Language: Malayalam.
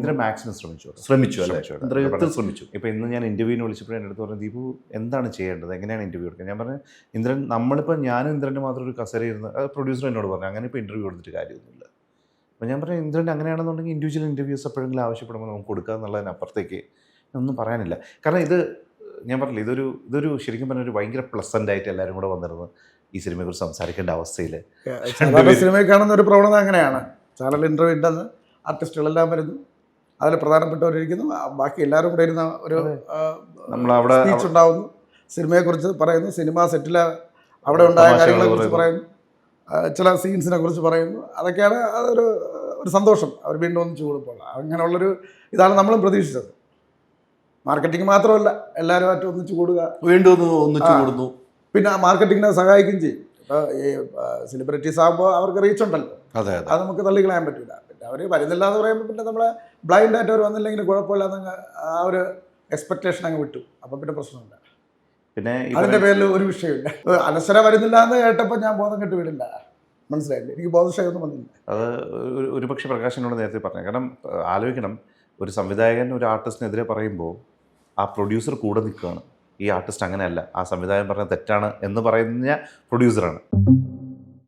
ഇന്ദ്രൻ മാക്സിമം ശ്രമിച്ചു ശ്രമിച്ചു അല്ലേ? ശ്രമിച്ചു ഇപ്പൊ ശ്രമിച്ചു. ഇപ്പോൾ ഇന്ന് ഞാൻ ഇന്റർവ്യൂവിന് വിളിച്ചപ്പോൾ എന്റെ അടുത്ത് പറഞ്ഞു ദീപു എന്താണ് ചെയ്യേണ്ടത്? എങ്ങനെയാണ് ഇന്റർവ്യൂ എടുക്കുക ഞാൻ പറഞ്ഞു ഇന്ദ്രൻ നമ്മളിപ്പോൾ ഞാനും ഇന്ദ്രന്റെ മാത്രം ഒരു കസേര ഇരുന്ന് പ്രൊഡ്യൂസർ എന്നോട് പറഞ്ഞു അങ്ങനെ ഇപ്പോൾ ഇന്റർവ്യൂ എടുത്തിട്ട് കാര്യമൊന്നുമില്ല. അപ്പോൾ ഞാൻ പറഞ്ഞു ഇന്ദ്രൻ അങ്ങനെയാണെന്നുണ്ടെങ്കിൽ ഇൻഡിവിജ്വൽ ഇന്റർവ്യൂസ് എപ്പോഴെങ്കിലും ആവശ്യപ്പെടുമ്പോൾ നമുക്ക് കൊടുക്കുക എന്നുള്ളതിനപ്പുറത്തേക്ക് ഒന്നും പറയാനില്ല. കാരണം ഇത് ഞാൻ പറഞ്ഞില്ല ഇതൊരു ഇതൊരു ശരിക്കും പറഞ്ഞ ഒരു ഭയങ്കര പ്ലസന്റ് ആയിട്ട് എല്ലാവരും കൂടെ വന്നിരുന്നു ഈ സിനിമയെക്കുറിച്ച് സംസാരിക്കേണ്ട അവസ്ഥയിൽ സിനിമയെ സിനിമയിൽ കാണുന്ന ഒരു പ്രവണത അങ്ങനെയാണ്. ചാനൽ ഇന്റർവ്യൂ ഉണ്ടെന്ന് ആർട്ടിസ്റ്റുകളെല്ലാം വരുന്നു. അതിൽ പ്രധാനപ്പെട്ടവരിരിക്കുന്നു. ബാക്കി എല്ലാവരും കൂടെ ഇരുന്ന ഒരു നമ്മളവിടെ സ്പീച്ച് ഉണ്ടാവുന്നു. സിനിമയെക്കുറിച്ച് പറയുന്നു. സിനിമ സെറ്റിൽ അവിടെ ഉണ്ടായ തമാശകൾ കാര്യങ്ങളെ കുറിച്ച് പറയുന്നു. ചില സീൻസിനെ കുറിച്ച് പറയുന്നു. അതൊക്കെയാണ് അതൊരു ഒരു സന്തോഷം. അവർ വീണ്ടും ഒന്നിച്ചു കൂടുമ്പോൾ അങ്ങനെയുള്ളൊരു ഇതാണ് നമ്മളും പ്രതീക്ഷിച്ചത്. മാർക്കറ്റിംഗ് മാത്രമല്ല എല്ലാവരുമായിട്ട് ഒന്നിച്ചു കൂടുക വീണ്ടും ഒന്ന് ഒന്നിച്ചു ആ. കൂടുന്നു പിന്നെ മാർക്കറ്റിങ്ങിനെ സഹായിക്കുകയും ചെയ്യും. ഇപ്പോൾ ഈ സെലിബ്രിറ്റീസ് ആകുമ്പോൾ അവർക്ക് റീച്ച് ഉണ്ടല്ലോ. അതെ അതെ. അത് നമുക്ക് തള്ളിക്കളയാൻ പറ്റില്ല അവർ വരുന്നില്ല എന്ന് പറയുമ്പോൾ പിന്നെ നമ്മൾ ബ്ലൈൻഡ് ആയിട്ട് അവർ വന്നില്ലെങ്കിൽ കുഴപ്പമില്ല എന്നങ്ങ് ആ ഒരു എക്സ്പെക്ടേഷൻ അങ്ങ് വിട്ടു. അപ്പം പിന്നെ പ്രശ്നമില്ല. പിന്നെ അതിന്റെ പേരിൽ ഒരു വിഷയമില്ല. അനസര വരുന്നില്ല എന്ന് കേട്ടപ്പോൾ ഞാൻ ബോധം കെട്ട് വിടില്ല മനസ്സിലായില്ലേ? എനിക്ക് ബോധക്ഷയമൊന്നും വന്നില്ല. അത് ഒരു- പക്ഷെ പ്രകാശനോട് നേരത്തെ പറഞ്ഞു. കാരണം ആലോചിക്കണം. ഒരു സംവിധായകൻ ഒരു ആർട്ടിസ്റ്റിനെതിരെ പറയുമ്പോൾ ആ പ്രൊഡ്യൂസർ കൂടെ നിൽക്കുകയാണ്. ഈ ആർട്ടിസ്റ്റ് അങ്ങനെയല്ല. ആ സംവിധായകൻ പറഞ്ഞ തെറ്റാണ് എന്ന് പറയുന്ന പ്രൊഡ്യൂസറാണ്